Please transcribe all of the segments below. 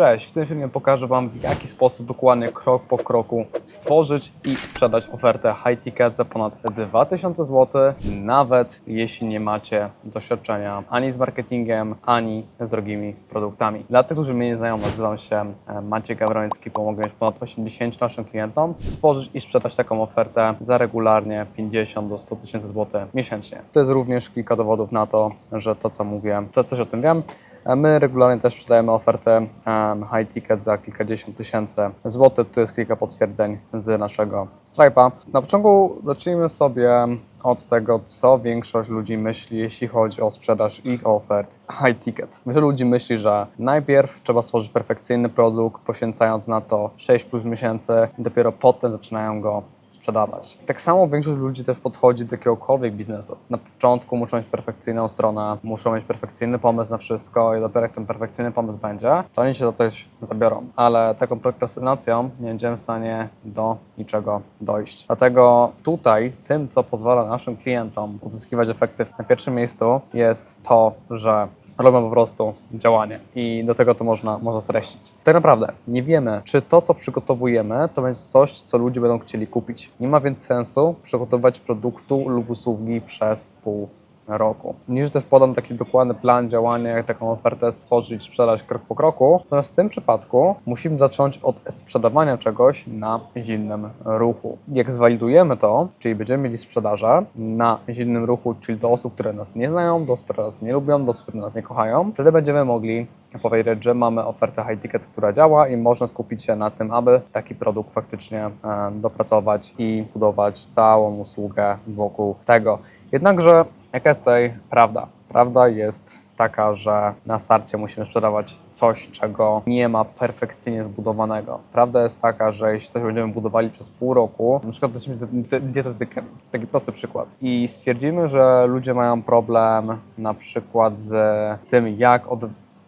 Cześć, w tym filmie pokażę Wam w jaki sposób dokładnie krok po kroku stworzyć i sprzedać ofertę high ticket za ponad 2000 zł, nawet jeśli nie macie doświadczenia ani z marketingiem, ani z drogimi produktami. Dla tych, którzy mnie nie znają, nazywam się e, Maciej Gawroński, pomogę już ponad 80 naszym klientom stworzyć i sprzedać taką ofertę za regularnie 50 do 100 tysięcy złotych miesięcznie. To jest również kilka dowodów na to, że to co mówię, to coś o tym wiem. My regularnie też sprzedajemy ofertę high ticket za kilkadziesiąt tysięcy złotych. Tu jest kilka potwierdzeń z naszego Stripe'a. Na początku zacznijmy sobie od tego, co większość ludzi myśli, jeśli chodzi o sprzedaż ich ofert high ticket. Wielu ludzi myśli, że najpierw trzeba stworzyć perfekcyjny produkt, poświęcając na to 6 plus miesięcy, dopiero potem zaczynają go sprzedawać. Tak samo większość ludzi też podchodzi do jakiegokolwiek biznesu. Na początku muszą mieć perfekcyjną stronę, muszą mieć perfekcyjny pomysł na wszystko i dopiero jak ten perfekcyjny pomysł będzie, to oni się za coś zabiorą. Ale taką prokrastynacją nie będziemy w stanie do niczego dojść. Dlatego tutaj tym, co pozwala naszym klientom uzyskiwać efekty na pierwszym miejscu jest to, że robią po prostu działanie i do tego to można, można streścić. Tak naprawdę nie wiemy, czy to, co przygotowujemy, to będzie coś, co ludzie będą chcieli kupić. Nie ma więc sensu przygotowywać produktu lub usługi przez pół roku. Niż też podam taki dokładny plan działania, jak taką ofertę stworzyć, sprzedać krok po kroku. Natomiast w tym przypadku musimy zacząć od sprzedawania czegoś na zimnym ruchu. Jak zwalidujemy to, czyli będziemy mieli sprzedaże na zimnym ruchu, czyli do osób, które nas nie znają, do osób, które nas nie lubią, do osób, które nas nie kochają, wtedy będziemy mogli powiedzieć, że mamy ofertę high ticket, która działa i można skupić się na tym, aby taki produkt faktycznie e, dopracować i budować całą usługę wokół tego. Jednakże jaka jest tutaj prawda? Prawda jest taka, że na starcie musimy sprzedawać coś, czego nie ma perfekcyjnie zbudowanego. Prawda jest taka, że jeśli coś będziemy budowali przez pół roku, na przykład jesteśmy dietetykiem, taki prosty przykład, i stwierdzimy, że ludzie mają problem na przykład z tym, jak od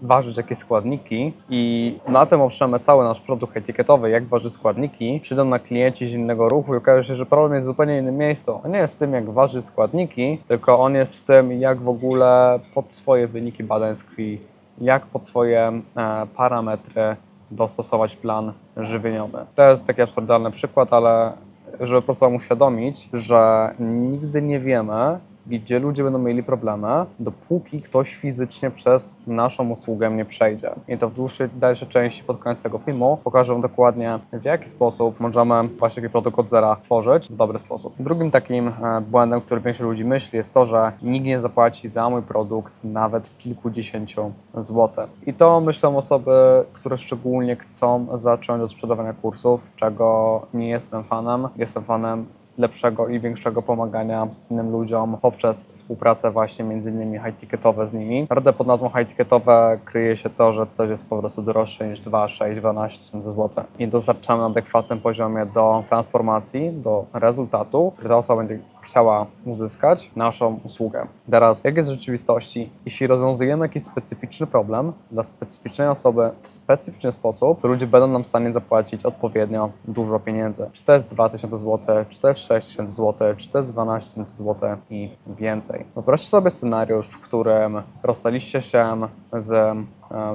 ważyć jakieś składniki i na tym oprzemy cały nasz produkt etykietowy, jak ważyć składniki, przyjdą na klienci z innego ruchu i okaże się, że problem jest w zupełnie innym miejscu. On nie jest w tym, jak ważyć składniki, tylko on jest w tym, jak w ogóle pod swoje wyniki badań z krwi, jak pod swoje e, parametry dostosować plan żywieniowy. To jest taki absurdalny przykład, ale żeby po prostu uświadomić, że nigdy nie wiemy, gdzie ludzie będą mieli problemy, dopóki ktoś fizycznie przez naszą usługę nie przejdzie. I to w dłuższej, dalszej części pod koniec tego filmu pokażę dokładnie, w jaki sposób możemy właśnie taki produkt od zera stworzyć w dobry sposób. Drugim takim e, błędem, który większość ludzi myśli, jest to, że nikt nie zapłaci za mój produkt nawet kilkudziesięciu złotych. I to myślą osoby, które szczególnie chcą zacząć od sprzedawania kursów, czego nie jestem fanem. Jestem fanem lepszego i większego pomagania innym ludziom poprzez współpracę właśnie między innymi high-ticketowe z nimi. Naprawdę pod nazwą high-ticketowe kryje się to, że coś jest po prostu droższe niż 2, 6, 12 tysięcy złotych i dostarczamy na adekwatnym poziomie do transformacji, do rezultatu, który ta osoba będzie chciała uzyskać naszą usługę. Teraz, jak jest w rzeczywistości? Jeśli rozwiązujemy jakiś specyficzny problem dla specyficznej osoby w specyficzny sposób, to ludzie będą nam w stanie zapłacić odpowiednio dużo pieniędzy. Czy to jest 2000 zł, czy to jest 6000 zł, czy to jest 12 tysięcy zł i więcej. Wyobraźcie sobie scenariusz, w którym rozstaliście się z e,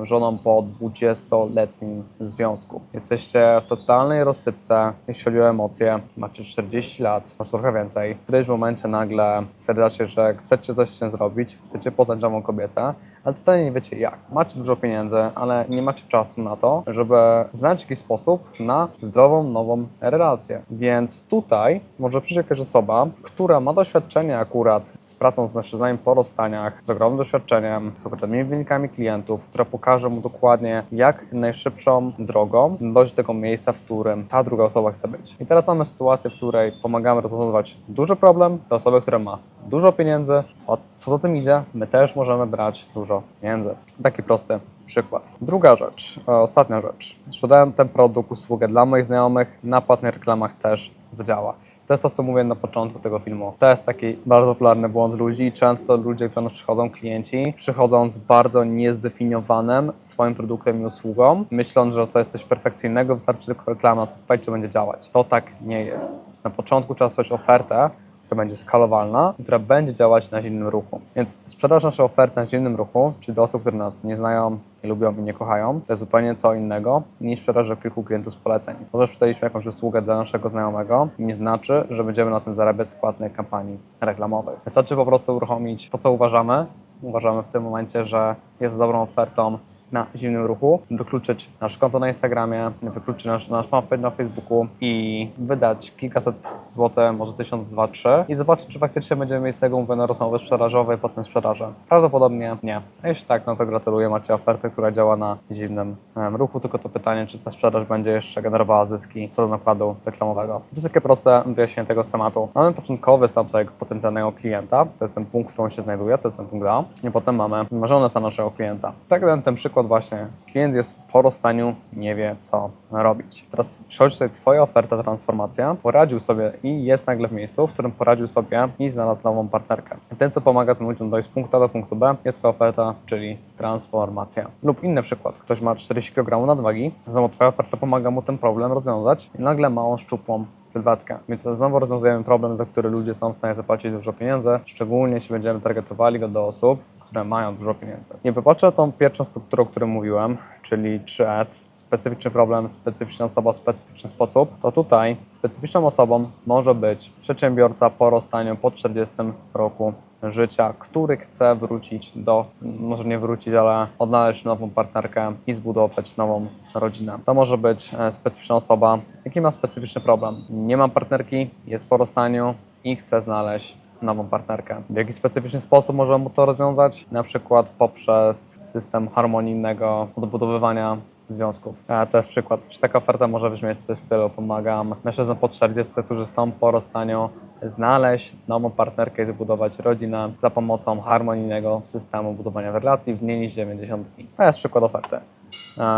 żoną po 20-letnim związku. Jesteście w totalnej rozsypce, jeśli chodzi o emocje. Macie 40 lat, może trochę więcej. W którymś momencie nagle stwierdzacie, że chcecie coś z tym zrobić, chcecie poznać nową kobietę, ale totalnie nie wiecie jak. Macie dużo pieniędzy, ale nie macie czasu na to, żeby znaleźć jakiś sposób na zdrową, nową relację. Więc tutaj może przyjść jakaś osoba, która ma doświadczenie akurat z pracą z mężczyznami po rozstaniach, z ogromnym doświadczeniem, z ogromnymi wynikami klientów, która pokaże mu dokładnie, jak najszybszą drogą dojść do tego miejsca, w którym ta druga osoba chce być. I teraz mamy sytuację, w której pomagamy rozwiązywać duży problem dla osoby, która ma dużo pieniędzy. Co, co za tym idzie? My też możemy brać dużo pieniędzy. Taki prosty przykład. Druga rzecz, e, ostatnia rzecz. Sprzedałem ten produkt, usługę dla moich znajomych, na płatnych reklamach też zadziała. To jest to, co mówię na początku tego filmu. To jest taki bardzo popularny błąd ludzi często ludzie, do nas przychodzą, klienci, przychodzą z bardzo niezdefiniowanym swoim produktem i usługą, myśląc, że to jest coś perfekcyjnego, wystarczy tylko reklama, to odpalić, to będzie działać. To tak nie jest. Na początku trzeba stworzyć ofertę, która będzie skalowalna która będzie działać na zimnym ruchu. Więc sprzedaż naszej oferty na zimnym ruchu, czyli do osób, które nas nie znają, nie lubią i nie kochają, to jest zupełnie co innego niż sprzedaż do kilku klientów z poleceń. To, że sprzedaliśmy jakąś usługę dla naszego znajomego, nie znaczy, że będziemy na tym zarabiać z płatnej kampanii reklamowej. Wystarczy po prostu uruchomić to, co uważamy. Uważamy w tym momencie, że jest dobrą ofertą na zimnym ruchu, wykluczyć nasze konto na Instagramie, wykluczyć nasz, nasz fanpage na Facebooku i wydać kilkaset złotych, może tysiąc, dwa, trzy i zobaczyć, czy faktycznie będziemy mieć z tego mówione rozmowy sprzedażowe i potem sprzedaży. Prawdopodobnie nie. A jeśli tak, no to gratuluję, macie ofertę, która działa na zimnym em, ruchu, tylko to pytanie, czy ta sprzedaż będzie jeszcze generowała zyski co do nakładu reklamowego. To jest takie proste wyjaśnienie tego tematu. Mamy początkowy stan twojego potencjalnego klienta, to jest ten punkt, w którym się znajduje, to jest ten punkt A i potem mamy wymarzony stan naszego klienta. Tak ten, ten przykład właśnie, klient jest po rozstaniu, nie wie co robić. Teraz przychodzi tutaj twoja oferta, transformacja, poradził sobie i jest nagle w miejscu, w którym poradził sobie i znalazł nową partnerkę. Tym, co pomaga tym ludziom dojść z punktu A do punktu B, jest twoja oferta, czyli transformacja. Lub inny przykład, ktoś ma 40 kg nadwagi, znowu twoja oferta pomaga mu ten problem rozwiązać i nagle ma on szczupłą sylwetkę. Więc znowu rozwiązujemy problem, za który ludzie są w stanie zapłacić dużo pieniędzy, szczególnie jeśli będziemy targetowali go do osób, które mają dużo pieniędzy. Nie wypatrzę tą pierwszą strukturę, o której mówiłem, czyli 3S, specyficzny problem, specyficzna osoba, specyficzny sposób, to tutaj specyficzną osobą może być przedsiębiorca po rozstaniu po 40 roku życia, który chce wrócić do, może nie wrócić, ale odnaleźć nową partnerkę i zbudować nową rodzinę. To może być e, specyficzna osoba, jaki ma specyficzny problem. Nie ma partnerki, jest po rozstaniu i chce znaleźć nową partnerkę. W jaki specyficzny sposób możemy mu to rozwiązać? Na przykład poprzez system harmonijnego odbudowywania związków. To jest przykład. Czy taka oferta może brzmieć coś w stylu pomagam mężczyznom po 40, którzy są po rozstaniu, znaleźć nową partnerkę i zbudować rodzinę za pomocą harmonijnego systemu budowania relacji w mniej niż 90 dni. To jest przykład oferty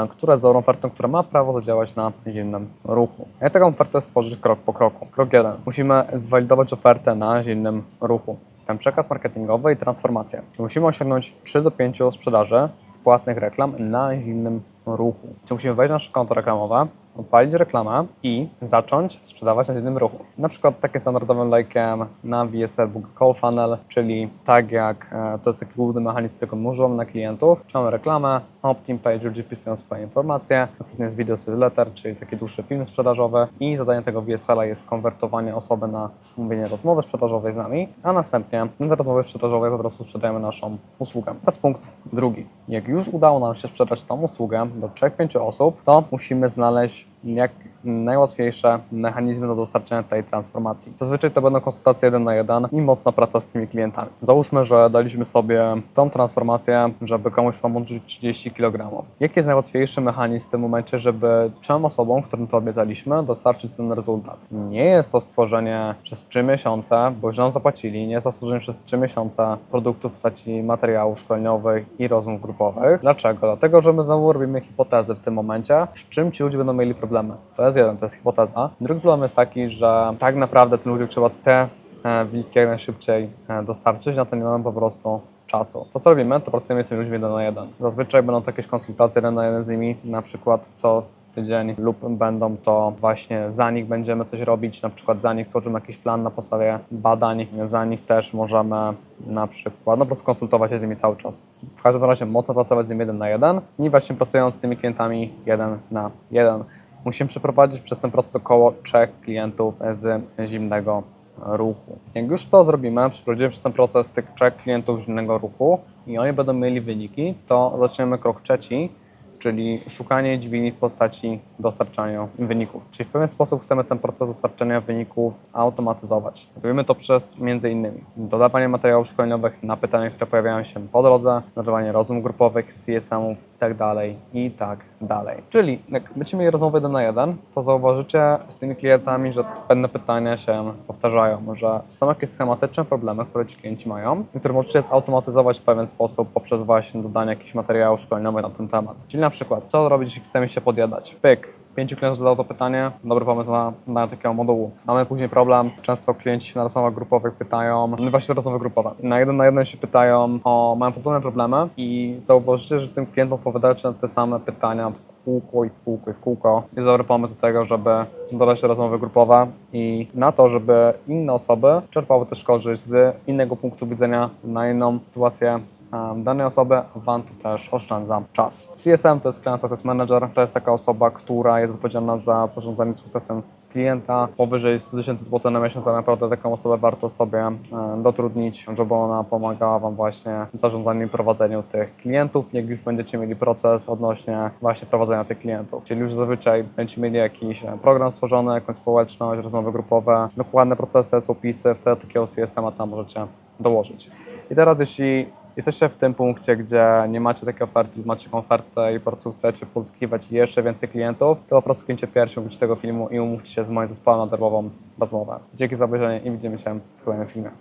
która jest dobrą ofertą, która ma prawo zadziałać na zimnym ruchu. Jak taką ofertę stworzyć krok po kroku? Krok jeden. Musimy zwalidować ofertę na zimnym ruchu. Ten przekaz marketingowy i transformację. Musimy osiągnąć 3 do 5 sprzedaży z płatnych reklam na zimnym ruchu. Czyli musimy wejść na nasze konto reklamowe, odpalić reklamę i zacząć sprzedawać na zimnym ruchu. Na przykład takie standardowym lejkiem na VSL Book Call Funnel, czyli tak jak e, to jest taki główny mechanizm, którego używamy na klientów. Mamy reklamę, opt-in page, ludzie wpisują swoje informacje, następnie jest video letter, czyli taki dłuższy film sprzedażowy i zadaniem tego VSL-a jest konwertowanie osoby na mówienie rozmowy sprzedażowej z nami, a następnie na tej rozmowie sprzedażowej po prostu sprzedajemy naszą usługę. Jest punkt drugi. Jak już udało nam się sprzedać tą usługę do 3-5 osób, to musimy znaleźć jak najłatwiejsze mechanizmy do dostarczenia tej transformacji. Zazwyczaj to będą konsultacje jeden na jeden i mocna praca z tymi klientami. Załóżmy, że daliśmy sobie tą transformację, żeby komuś pomóc rzucić 30 kg. Jaki jest najłatwiejszy mechanizm w tym momencie, żeby trzem osobom, którym to obiecaliśmy, dostarczyć ten rezultat? Nie jest to stworzenie przez 3 miesiące, bo już nam zapłacili, nie jest to stworzenie przez 3 miesiące produktów w postaci materiałów szkoleniowych i rozmów grupowych. Dlaczego? Dlatego, że my znowu robimy hipotezy w tym momencie, z czym ci ludzie będą mieli problemy. To jest jeden, to jest hipoteza. Drugi problem jest taki, że tak naprawdę tym ludziom trzeba te e, wyniki jak najszybciej e, dostarczyć, na to nie mamy po prostu czasu. To co robimy, to pracujemy z tymi ludźmi jeden na jeden. Zazwyczaj będą to jakieś konsultacje jeden na jeden z nimi, na przykład co tydzień lub będą to właśnie za nich będziemy coś robić, na przykład za nich stworzymy jakiś plan na podstawie badań, za nich też możemy na przykład no po prostu konsultować się z nimi cały czas. W każdym razie mocno pracować z nimi jeden na jeden i właśnie pracując z tymi klientami jeden na jeden. Musimy przeprowadzić przez ten proces około trzech klientów z zimnego ruchu. Jak już to zrobimy, przeprowadzimy przez ten proces tych trzech klientów zimnego ruchu i oni będą mieli wyniki, to zaczniemy krok trzeci, czyli szukanie dźwigni w postaci dostarczania wyników. Czyli w pewien sposób chcemy ten proces dostarczania wyników automatyzować. Robimy to przez innymi dodawanie materiałów szkoleniowych na pytania, które pojawiają się po drodze, nadawanie rozmów grupowych, CSM-ów i tak tak dalej. Czyli jak będziemy mieli rozmowę jeden na jeden, to zauważycie z tymi klientami, że pewne pytania się powtarzają, że są jakieś schematyczne problemy, które ci klienci mają, które możecie zautomatyzować w pewien sposób poprzez właśnie dodanie jakichś materiałów szkoleniowych na ten temat. Czyli na przykład, co robić, jeśli chcemy się podjadać? Pyk, Pięciu klientów zadało to pytanie, dobry pomysł na, na takiego modułu. Mamy później problem, często klienci na rozmowach grupowych pytają, no właśnie rozmowy grupowe, na jeden na jeden się pytają o, mają podobne problemy i zauważycie, że tym klientom odpowiadacie na te same pytania w kółko i w kółko i w kółko. Jest dobry pomysł do tego, żeby dodać rozmowy grupowe i na to, żeby inne osoby czerpały też korzyść z innego punktu widzenia na inną sytuację danej osoby, to też oszczędza czas. CSM to jest Client Success Manager, to jest taka osoba, która jest odpowiedzialna za zarządzanie sukcesem klienta. Powyżej 100 tysięcy złotych na miesiąc, tak naprawdę taką osobę warto sobie e, dotrudnić, żeby ona pomagała Wam właśnie w zarządzaniu i prowadzeniu tych klientów, jak już będziecie mieli proces odnośnie właśnie prowadzenia tych klientów. Czyli już zazwyczaj będziecie mieli jakiś e, program stworzony, jakąś społeczność, rozmowy grupowe, dokładne procesy, opisy, wtedy takiego CSM-a tam możecie dołożyć. I teraz jeśli jesteście w tym punkcie, gdzie nie macie takiej oferty, macie ofertę i po prostu chcecie pozyskiwać jeszcze więcej klientów, to po prostu kliknijcie pierwszy tego filmu i umówcie się z moim zespołem na darmową rozmowę. Dzięki za obejrzenie i widzimy się w kolejnym filmie.